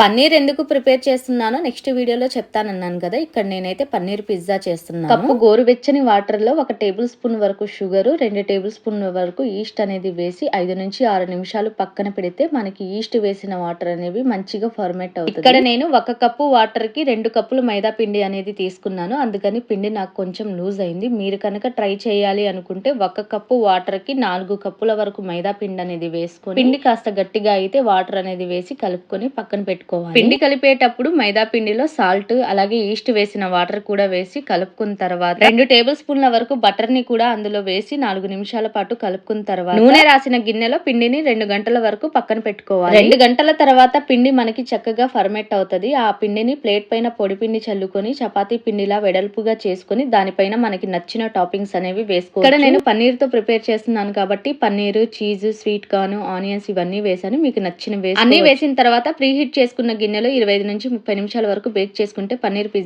పన్నీర్ ఎందుకు ప్రిపేర్ చేస్తున్నానో నెక్స్ట్ వీడియోలో చెప్తానన్నాను కదా. ఇక్కడ నేనైతే పన్నీర్ పిజ్జా చేస్తున్నాను. కప్పు గోరువెచ్చని వాటర్లో ఒక టేబుల్ స్పూన్ వరకు షుగర్ రెండు టేబుల్ స్పూన్ వరకు ఈస్ట్ అనేది వేసి ఐదు నుంచి ఆరు నిమిషాలు పక్కన పెడితే మనకి ఈస్ట్ వేసిన వాటర్ అనేవి మంచిగా ఫార్మేట్ అవుతుంది. ఇక్కడ నేను ఒక కప్పు వాటర్కి రెండు కప్పులు మైదా పిండి అనేది తీసుకున్నాను. అందుకని పిండి నాకు కొంచెం లూజ్ అయింది. మీరు కనుక ట్రై చేయాలి అనుకుంటే ఒక కప్పు వాటర్కి నాలుగు కప్పుల వరకు మైదా పిండి అనేది వేసుకొని పిండి కాస్త గట్టిగా అయితే వాటర్ అనేది వేసి కలుపుకొని పక్కన పెట్టుకోవాలి. పిండి కలిపేటప్పుడు మైదా పిండిలో సాల్ట్ అలాగే ఈస్ట్ వేసిన వాటర్ కూడా వేసి కలుపుకున్న తర్వాత రెండు టేబుల్ స్పూన్ల వరకు బటర్ని కూడా అందులో వేసి నాలుగు నిమిషాల పాటు కలుపుకున్న తర్వాత నూనె రాసిన గిన్నెలో పిండిని రెండు గంటల వరకు పక్కన పెట్టుకోవాలి. రెండు గంటల తర్వాత పిండి మనకి చక్కగా ఫర్మెంట్ అవుతది. ఆ పిండిని ప్లేట్ పైన పొడి పిండి చల్లుకొని చపాతీ పిండిలా వెడల్పుగా చేసుకొని దానిపైన మనకి నచ్చిన టాపింగ్స్ అనేవి వేసుకో ఇక్కడ నేను పన్నీర్తో ప్రిపేర్ చేస్తున్నాను కాబట్టి paneer cheese sweet corn onions ఇవన్నీ వేసాను. మీకు నచ్చిన వేసి అన్ని వేసిన తర్వాత ప్రీ హీట్ చేసుకున్న గిన్నెలో ఇరవై నుంచి ముప్పై నిమిషాల వరకు బేక్ చేసుకుంటే పన్నీర్ పిజ్జా